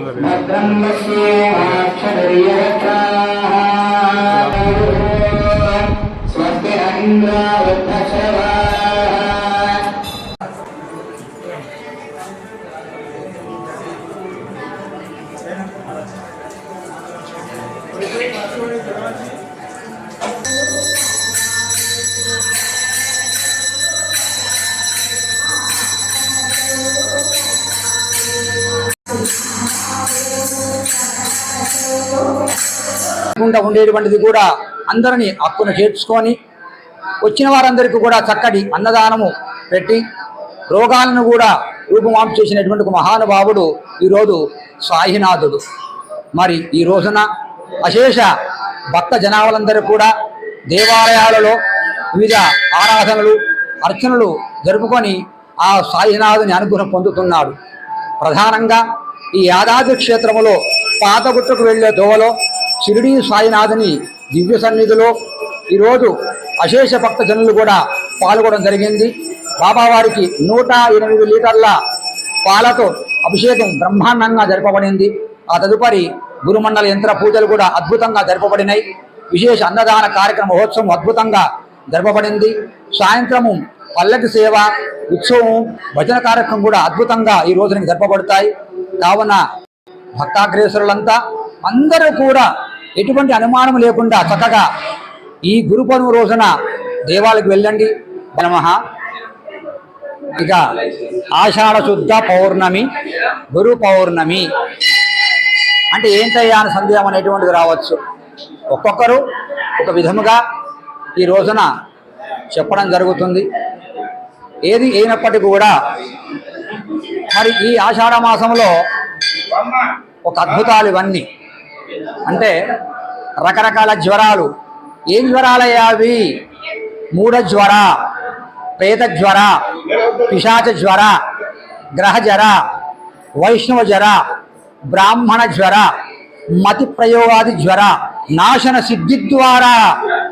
భద్రం స్వస్తి ఇంద్రావృద్ధశవా లేకుండా ఉండేటువంటిది కూడా అందరినీ హక్కును చేర్చుకొని వచ్చిన వారందరికీ కూడా చక్కటి అన్నదానము పెట్టి రోగాలను కూడా రూపుమాపు చేసినటువంటి ఒక మహానుభావుడు ఈరోజు సాయినాథుడు. మరి ఈ రోజున అశేష భక్త జనాభాలందరూ కూడా దేవాలయాలలో వివిధ ఆరాధనలు అర్చనలు జరుపుకొని ఆ సాయినాథుని అనుగ్రహం పొందుతున్నాడు. ప్రధానంగా ఈ యాదాద్రి క్షేత్రములో పాతగుట్టకు వెళ్ళే దోవలో షిరిడీ సాయినాథుని దివ్య సన్నిధిలో ఈరోజు అశేష భక్త జనులు కూడా పాల్గొనడం జరిగింది. బాబావారికి నూట ఎనిమిది లీటర్ల పాలతో అభిషేకం బ్రహ్మాండంగా జరపబడింది. ఆ తదుపరి గురుమండల యంత్ర పూజలు కూడా అద్భుతంగా జరపబడినాయి. విశేష అన్నదాన కార్యక్రమ మహోత్సవం అద్భుతంగా జరపబడింది. సాయంత్రము పల్లకి సేవ ఉత్సవం భజన కార్యక్రమం కూడా అద్భుతంగా ఈ రోజున జరపబడతాయి. కావున భక్తాగ్రేసరులంతా అందరూ కూడా ఎటువంటి అనుమానం లేకుండా చక్కగా ఈ గురు పౌర్ణమి రోజున దేవాలకు వెళ్ళండి. నమ. ఇక ఆషాఢ శుద్ధ పౌర్ణమి గురు పౌర్ణమి. అంటే ఏంటయ్యా అని సందేహం అనేటువంటిది రావచ్చు. ఒక్కొక్కరు ఒక విధముగా ఈ రోజున చెప్పడం జరుగుతుంది. ఏది అయినప్పటికీ కూడా మరి ఈ ఆషాఢ మాసంలో ఒక అద్భుతాలు ఇవన్నీ. అంటే రకరకాల జ్వరాలు. ఏం జ్వరాలయ్యా అవి మూఢ జ్వర ప్రేత జ్వర పిశాచ జ్వర గ్రహ జ్వర వైష్ణవ జ్వర బ్రాహ్మణ జ్వర మతి ప్రయోగాది జ్వర నాశన సిద్ధి ద్వారా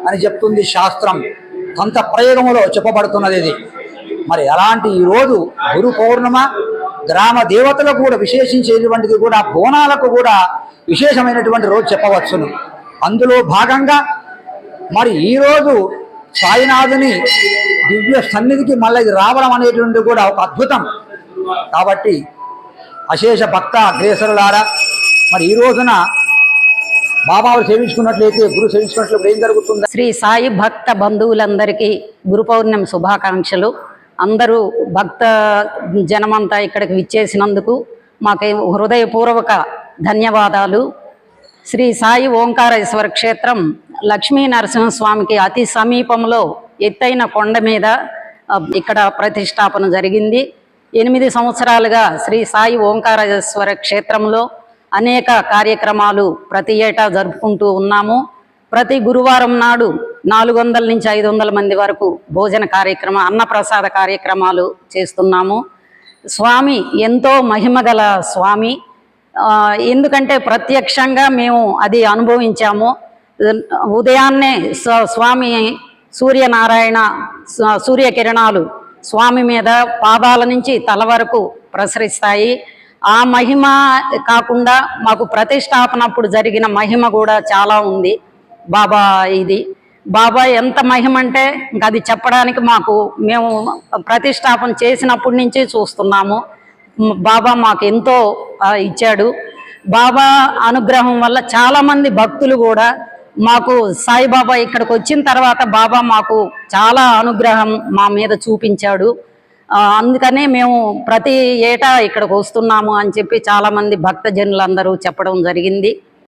అని చెప్తుంది శాస్త్రం. తంత ప్రయోగములో చెప్పబడుతున్నది ఇది. మరి అలాంటి ఈరోజు గురు పౌర్ణమ గ్రామ దేవతలకు కూడా విశేషించేటువంటిది కూడా బోనాలకు కూడా విశేషమైనటువంటి రోజు చెప్పవచ్చును. అందులో భాగంగా మరి ఈరోజు సాయినాథుని దివ్య సన్నిధికి మళ్ళీ రావడం అనేటువంటి కూడా ఒక అద్భుతం. కాబట్టి అశేష భక్త అగ్రేసరులారా మరి ఈ రోజున బాబావారు సేవించుకున్నట్లయితే గురు సేవించుకున్నట్లు ఏం జరుగుతుంది? శ్రీ సాయి భక్త బంధువులందరికీ గురు పౌర్ణమి శుభాకాంక్షలు. అందరూ భక్త జనమంతా ఇక్కడికి విచ్చేసినందుకు మాకు హృదయపూర్వక ధన్యవాదాలు. శ్రీ సాయి ఓంకారేశ్వర క్షేత్రం లక్ష్మీ నరసింహస్వామికి అతి సమీపంలో ఎత్తైన కొండ మీద ఇక్కడ ప్రతిష్టాపన జరిగింది. ఎనిమిది సంవత్సరాలుగా శ్రీ సాయి ఓంకారేశ్వర క్షేత్రంలో అనేక కార్యక్రమాలు ప్రతి ఏటా జరుపుకుంటూ ఉన్నాము. ప్రతి గురువారం నాడు నాలుగు వందల నుంచి ఐదు వందల మంది వరకు భోజన కార్యక్రమ అన్నప్రసాద కార్యక్రమాలు చేస్తున్నాము. స్వామి ఎంతో మహిమగల స్వామి. ఎందుకంటే ప్రత్యక్షంగా మేము అది అనుభవించాము. ఉదయాన్నే స్వామి సూర్యనారాయణ స- సూర్యకిరణాలు స్వామి మీద పాదాల నుంచి తల వరకు ప్రసరిస్తాయి. ఆ మహిమ కాకుండా మాకు ప్రతిష్టాపనప్పుడు జరిగిన మహిమ కూడా చాలా ఉంది. బాబా ఇది. బాబాయ్ ఎంత మహిమ అంటే ఇంకా అది చెప్పడానికి మాకు మేము ప్రతిష్టాపన చేసినప్పటి నుంచి చూస్తున్నాము. బాబా మాకు ఎంతో ఇచ్చాడు. బాబా అనుగ్రహం వల్ల చాలామంది భక్తులు కూడా మాకు సాయిబాబా ఇక్కడికి వచ్చిన తర్వాత బాబా మాకు చాలా అనుగ్రహం మా మీద చూపించాడు. అందుకనే మేము ప్రతి ఏటా ఇక్కడికి వస్తున్నాము అని చెప్పి చాలామంది భక్తజనులందరూ చెప్పడం జరిగింది.